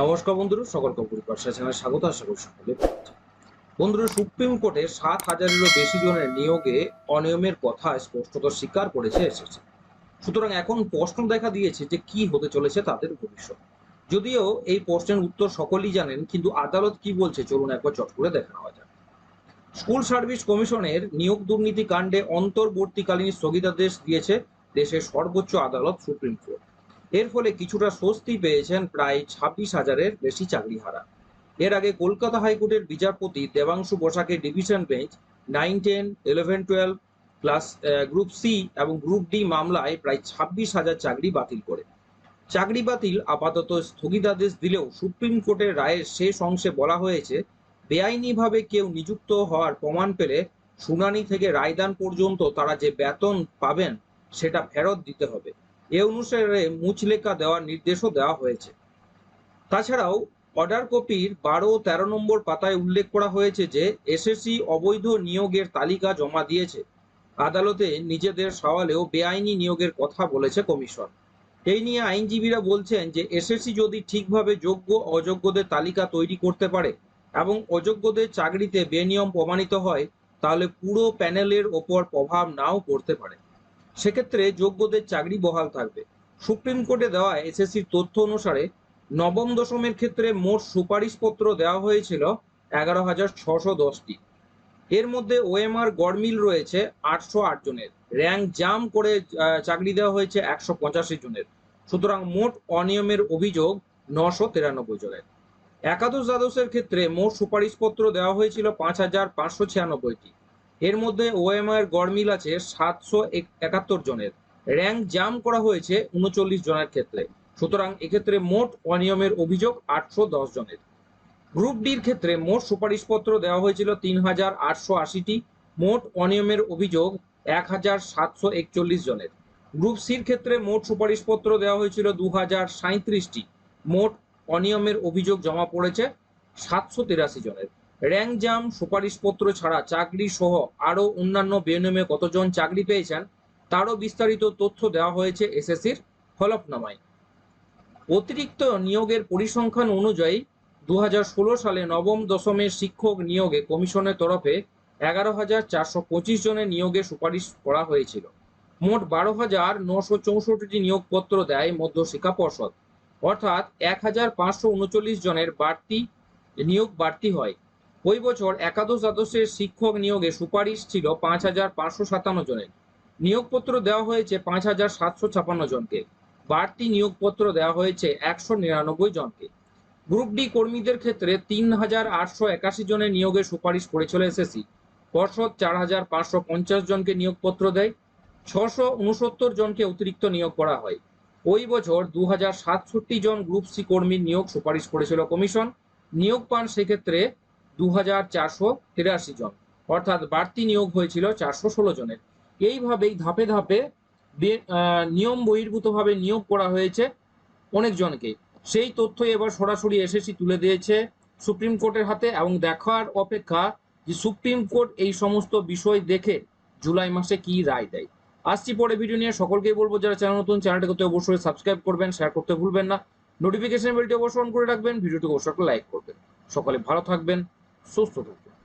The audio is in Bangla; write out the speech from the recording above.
নমস্কার বন্ধুরা, সকলকে পরিবার চ্যানেলে স্বাগত, আশা করি সকলে বন্ধুরা, সুপ্রিম কোর্টে সাত হাজারেরও বেশি জনের নিয়োগে অনিয়মের কথা স্পষ্টত স্বীকার করেছে এসেছে সুতরাং এখন প্রশ্ন দেখা দিয়েছে যে কি হতে চলেছে তাদের ভবিষ্যৎ যদিও এই প্রশ্নের উত্তর সকলেই জানেন, কিন্তু আদালত কি বলছে চলুন একবার চট করে দেখা নেওয়া যাক। স্কুল সার্ভিস কমিশনের নিয়োগ দুর্নীতি কাণ্ডে অন্তর্বর্তীকালীন স্থগিতাদেশ দিয়েছে দেশের সর্বোচ্চ আদালত সুপ্রিম কোর্ট। এর ফলে কিছুটা স্বস্তি পেয়েছেন প্রায় ছাব্বিশ হাজারের বেশি চাকরিহারা। এর আগে কলকাতা হাইকোর্টের বিচারপতি Debangshu বসাকে division bench nine, ten, eleven, twelve class group C এবং গ্রুপ ডি মামলায় প্রায় ছাব্বিশ হাজার চাকরি বাতিল করে। চাকরি বাতিল আপাতত স্থগিতাদেশ দিলেও সুপ্রিম কোর্টের রায়ের শেষ অংশে বলা হয়েছে, বেআইনিভাবে কেউ নিযুক্ত হওয়ার প্রমাণ পেলে শুনানি থেকে রায়দান পর্যন্ত তারা যে বেতন পাবেন সেটা ফেরত দিতে হবে। এ অনুসারে মুচলেখা দেওয়ার নির্দেশও দেওয়া হয়েছে। তাছাড়াও অর্ডার কপির বারো তেরো নম্বর পাতায় উল্লেখ করা হয়েছে যে, এসএসসি অবৈধ নিয়োগের তালিকা জমা দিয়েছে। আদালতে নিজেদের সওয়ালেও বেআইনি নিয়োগের কথা বলেছে কমিশন। এই নিয়ে আইনজীবীরা বলছেন যে, এসএসসি যদি ঠিকভাবে যোগ্য অযোগ্যদের তালিকা তৈরি করতে পারে এবং অযোগ্যদের চাকরিতে বেনিয়ম প্রমাণিত হয়, তাহলে পুরো প্যানেলের ওপর প্রভাব নাও পড়তে পারে। সেক্ষেত্রে যোগ্যদের চাকরি বহাল থাকবে। সুপ্রিম কোর্টে দেওয়া এসএসসির তথ্য অনুসারে নবম দশমের ক্ষেত্রে মোট সুপারিশপত্র দেওয়া হয়েছিল এগারো হাজার ছশো দশটি। এর মধ্যে ওএমআর গড়মিল রয়েছে আটশো আট জনের। র্যাঙ্ক জাম করে চাকরি দেওয়া হয়েছে একশো পঁচাশি জনের। সুতরাং মোট অনিয়মের অভিযোগ নশো তিরানব্বই জনের। একাদশ দ্বাদশের ক্ষেত্রে মোট সুপারিশপত্র দেওয়া হয়েছিল পাঁচ হাজার পাঁচশো ছিয়ানব্বইটি। এর মধ্যে ওএমআর গড়মিল আছে সাতশো একাত্তর জনের। র্যাঙ্ক জাম করা হয়েছে উনচল্লিশ জনের ক্ষেত্রে। সুতরাং এক্ষেত্রে মোট অনিয়মের অভিযোগ আটশো দশ জনের। গ্রুপ ডির ক্ষেত্রে মোট সুপারিশপত্র দেওয়া হয়েছিল তিন হাজার আটশো আশিটি। মোট অনিয়মের অভিযোগ এক হাজার সাতশো একচল্লিশ জনের। গ্রুপ সির ক্ষেত্রে মোট সুপারিশপত্র দেওয়া হয়েছিল দু হাজার সাঁত্রিশটি মোট অনিয়মের অভিযোগ জমা পড়েছে সাতশো তিরাশি জনের। র্যাঙ্ক জাম সুপারিশপত্র ছাড়া চাকরি সহ আরও অন্যান্য বেনিয়মে কতজন চাকরি পেয়েছেন, তারও বিস্তারিত তথ্য দেওয়া হয়েছে এসএসসির হলফনামায়। অতিরিক্ত নিয়োগের পরিসংখ্যান অনুযায়ী দু হাজার ষোলো সালে নবম দশমের শিক্ষক নিয়োগে কমিশনের তরফে এগারো হাজার চারশো পঁচিশ জনের নিয়োগে সুপারিশ করা হয়েছিল। মোট বারো হাজার নশো চৌষট্টিটি নিয়োগপত্র দেয় মধ্য শিক্ষা পর্ষদ। অর্থাৎ এক হাজার পাঁচশো উনচল্লিশ জনের বাড়তি নিয়োগ বাড়তি হয়। ওই বছর একাদশ দ্বাদশের শিক্ষক নিয়োগে সুপারিশ ছিল পাঁচ হাজার পাঁচশো সাতান্ন জনের। নিয়োগপত্র দেওয়া হয়েছে পাঁচ হাজার সাতশো ছাপান্ন জনকে। বাড়তি নিয়োগপত্র দেওয়া হয়েছে একশো নিরানব্বই জনকে। গ্রুপ ডি কর্মীদের ক্ষেত্রে তিন হাজার আটশো একাশি জনের নিয়োগের সুপারিশ করেছিল এসএসসি পর্ষদ চার হাজার পাঁচশো পঞ্চাশ জনকে নিয়োগপত্র দেয়। ছশো উনসত্তর জনকে অতিরিক্ত নিয়োগ করা হয়। ওই বছর দু হাজার সাতষট্টি জন গ্রুপ সি কর্মীর নিয়োগ সুপারিশ করেছিল কমিশন। নিয়োগ পান সেক্ষেত্রে দু চারশো তিরাশি জন। অর্থাৎ বাড়তি নিয়োগ হয়েছিল চারশো ষোলো জনের। এইভাবেই ধাপে ধাপে নিয়ম বহির্ভূতভাবে নিয়োগ করা হয়েছে অনেকজনকে সেই তথ্য এবার সরাসরি এসএসসি তুলে দিয়েছে সুপ্রিম কোর্টের হাতে এবং দেখার অপেক্ষা যে সুপ্রিম কোর্ট এই সমস্ত বিষয় দেখে জুলাই মাসে কি রায় দেয়। আসছি পরে ভিডিও নিয়ে। সকলকেই বলব, যারা চ্যানেল নতুন চ্যানেলটি করতে অবশ্যই সাবস্ক্রাইব করবেন শেয়ার করতে ভুলবেন না। নোটিফিকেশন বেলটি অবশ্যই অন করে রাখবেন, ভিডিওটিকে অবশ্যই লাইক করবেন। সকলে ভালো থাকবেন। সুস্থ থাকবেন